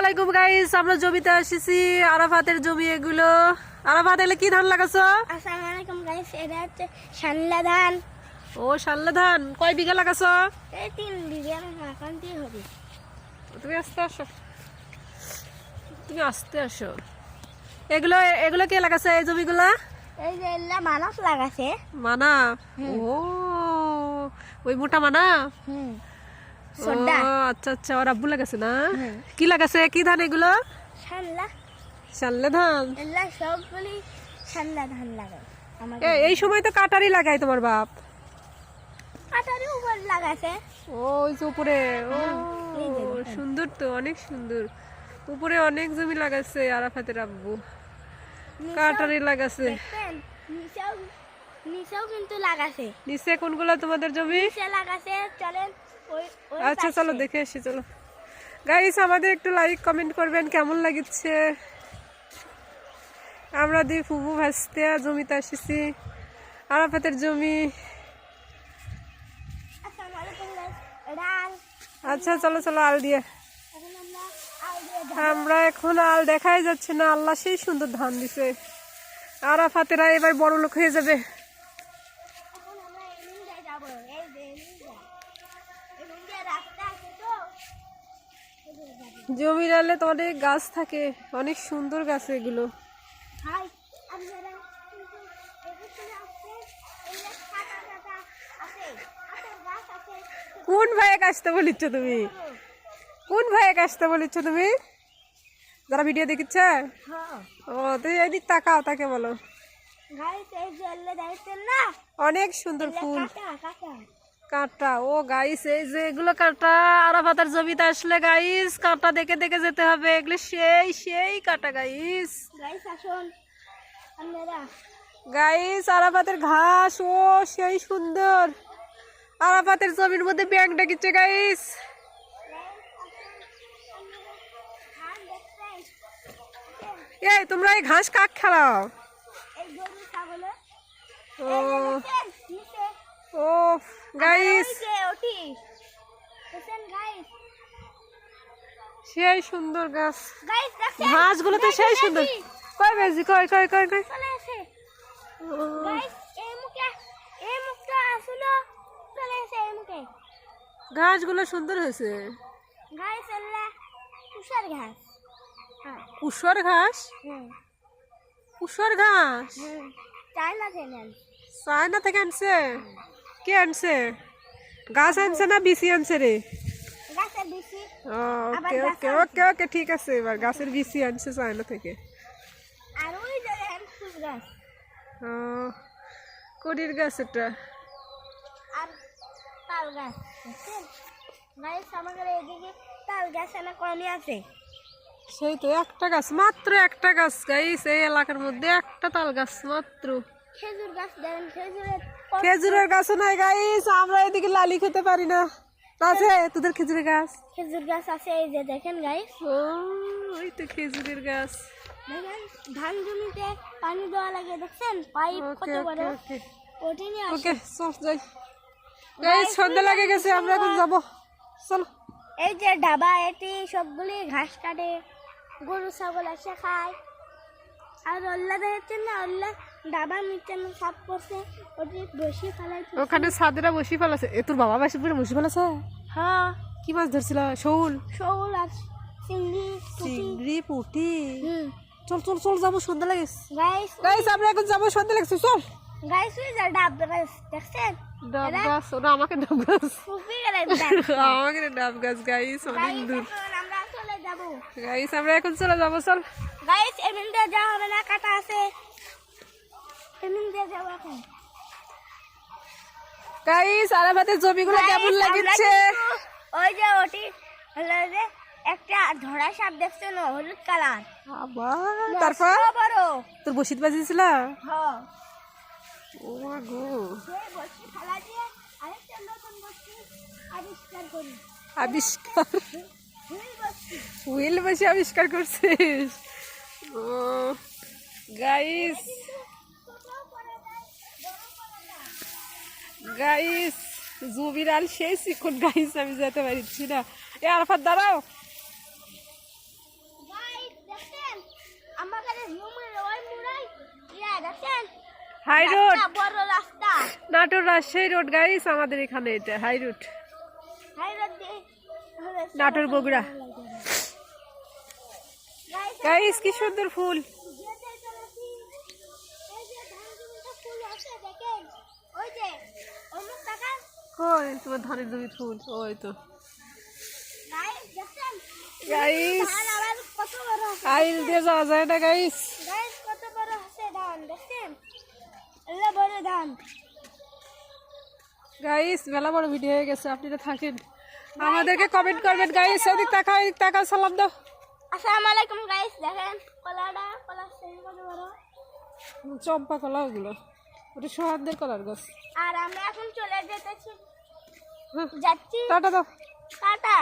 আলাইকুম গাইস আমরা জমিতে এসেছি আরাফাতের জমি এগুলো। আরাফাত এলে কি ধান লাগাছো? আসসালামু আলাইকুম গাইস এটা হচ্ছে শানলা ধান। ও শাল্লা ধান। কয় বিঘা লাগাছো? এই তিন বিঘা দিয়ে হবে। তুমি আস্তে আসো। তুমি আস্তে আসো। এগুলো এগুলো কে লাগাছে এই জমিগুলা? এই যে এল্লা মানুষ লাগাছে। মানা? ও ওই মোটা মানা? হুম। সর্দা আচ্ছা আচ্ছা ওর আব্বু লাগাছে না? কি লাগাছে? কি ধান এগুলো? শানলা। শাল্লা ধান? এল্লা সবগুলি শানলা ধান লাগায় এই সময় তো কাটারি লাগাই তোমার বাপ। কাটারি উপর লাগাছে। ওই যে উপরে। ও এই যে দেখেন। সুন্দর তো অনেক সুন্দর। উপরে অনেক জমি লাগাচ্ছে আরাফাতের আব্বু। কাটারি লাগাছে। নিচেও কিন্তু লাগাছে। নিচে কোনগুলো তোমাদের জমি? নিচে লাগাছে চলেন। আচ্ছা চলো দেখে আসি চলো। গাইস আমাদের একটু লাইক কমেন্ট করবেন কেমন লাগছে? আমরা দুই ফুবু ভাসতে জমিতে এসেছি আরাফাতের জমি। আচ্ছা চলো চলো আল দিয়ে। আমরা এখন আল দেখাই যাচ্ছে না আল্লাহ সেই সুন্দর ধান দিছে। আরাফাতেরা এবার বড় লোক হয়ে যাবে এখন আমরা এমনিতে যাব এই যে এমনিতে এমনিতে রাস্তা আছে তো এই যে যাব। জমির আলে তো অনেক গাছ থাকে অনেক সুন্দর গাছ এগুলো। কোন ভাইয়ে আসতে বলিচ্ছ তুমি? কোন ভাইয়ে আসতে বলিচ্ছ তুমি? যারা ভিডিও দেখিচ্ছে হ্যাঁ। ও তুই এদিক তাকাও তাকে বলো। অনেক সুন্দর ফুল। কাটা। ও গাইস এই যে এগুলো কাঁটা আরাফাতার জমিতে আসলে গাইস কাঁটা দেখে দেখে যেতে হবে। এগুলো সেই সেই কাঁটা গাইস গাইস আরাফাতের ঘাস ও সেই সুন্দর। আরাফাতের জমির মধ্যে ব্যাং ডাকিচ্ছে গাইস এই তোমরা এই ঘাস কাক খেলাও? ও। ও গাইস সেই সুন্দর গাছ। ঘাসগুলো তো সেই সুন্দর। বেজি সুন্দর হয়েছে। ঘাস। হ্যাঁ। কুসর ঘাস? কুসর ঘাস? হুম চাইনা কেনেন চায়না থেকে আনছে? কে আনছে? গাছ আনছে না বিসি আনছে রে? ওকে ওকে ওকে ওকে ঠিক আছে এবার গাছের বিসি আনছে চায়না থেকে। কড়ির গাছ এটা। আর তাল গাছ আমাদের এদিকে তাল গাছ এনে কমই আছে। সেই তো একটা গাছ মাত্র একটা গাছ গাইস এই এলাকার মধ্যে একটা তাল গাছ মাত্র। খেজুর গাছ দেখেন খেজুরের খেজুরের গাছও নাই গাইস আমরা এদিকে লালি খেতে পারি না। আছে তোদের খেজুরের গাছ? খেজুর গাছ আছে এই যে দেখেন গাইস ও ওই তো খেজুরের গাছ। ধান জমিতে পানি দেওয়া লাগে দেখছেন? পাইপ কত বড়। ওটি নিয়ে ওকে চল যাই। গাইস সন্ধ্যা লাগে গেছে আমরা এখন যাব। চলো। এই যে ডাবা এটি সবগুলি ঘাস কাটে। গরু ছাগল এসে খায়। আর অল্লা দেখছেন না অল্লা ডাবা নিচে সাফ করছে ওটি বসি ফেলাই ওখানে সাদেরা বসি ফেলাছে। এ তোর বাবা বাসি পুরো বসি ফেলাছে? হ্যাঁ। কি মাছ ধরছিল? শৌল? শোল আর চিংড়ি চিংড়ি পুটি? চল চল চল যাব সন্ধ্যা লাগে। গাইস গাইস আমরা এখন যাব সন্ধ্যা লাগছে চল। গাইস ওই যে ডাব গাছ দেখছেন? ডাব গাছ ওরা আমাকে ডাব গাছ। আমাকে ডাব গাছ গাইস অনেক দূর। আমরা চলে যাব। গাইস আমরা এখন চলে যাব চল। গাইস এমন যা হবে না কাটা আছে। গাইস আরাফাতের জমিগুলো কেমন লাগছে? ওই যে ওটি হলো যে একটা ধরা সাপ দেখছেন হলুদ কালার? তারপর? তোর বসিত বাজিয়েছিল? হ্যাঁ ও গো। আবিষ্কার হুইল বসে। আবিষ্কার করছিস? ও গাইস গাইস জুবিরাল সেই শিক্ষণ গাইস আমি যেতে পারছি না। এ আরফাত দাঁড়াও। High road Natore Rajshahi road guys আমাদের এখানে এটা high road Natore Bogura. Guys কি সুন্দর ফুল। কই তোমার ধানের জমি ফুল ওই তো গাইস। আইল দিয়ে যাওয়া যায় না গাইস কত বড় ধান, দেখছেন? বড় ধান। গাইস মেলা বড় ভিডিও হয়ে গেছে আপনারা থাকেন আমাদেরকে কমেন্ট করবেন গাইস এদিক তাকাও এদিক তাকাও সালাম দাও আসসালামু আলাইকুম গাইস দেখেন কলাটা কলা সেই কত বড় চম্পা কলা ওগুলো ওটা সোহাগদের কলার গাছ। আর আমরা এখন চলে যেতেছি। হ্যাঁ, যাচ্ছি। টাটা দাও। টাটা।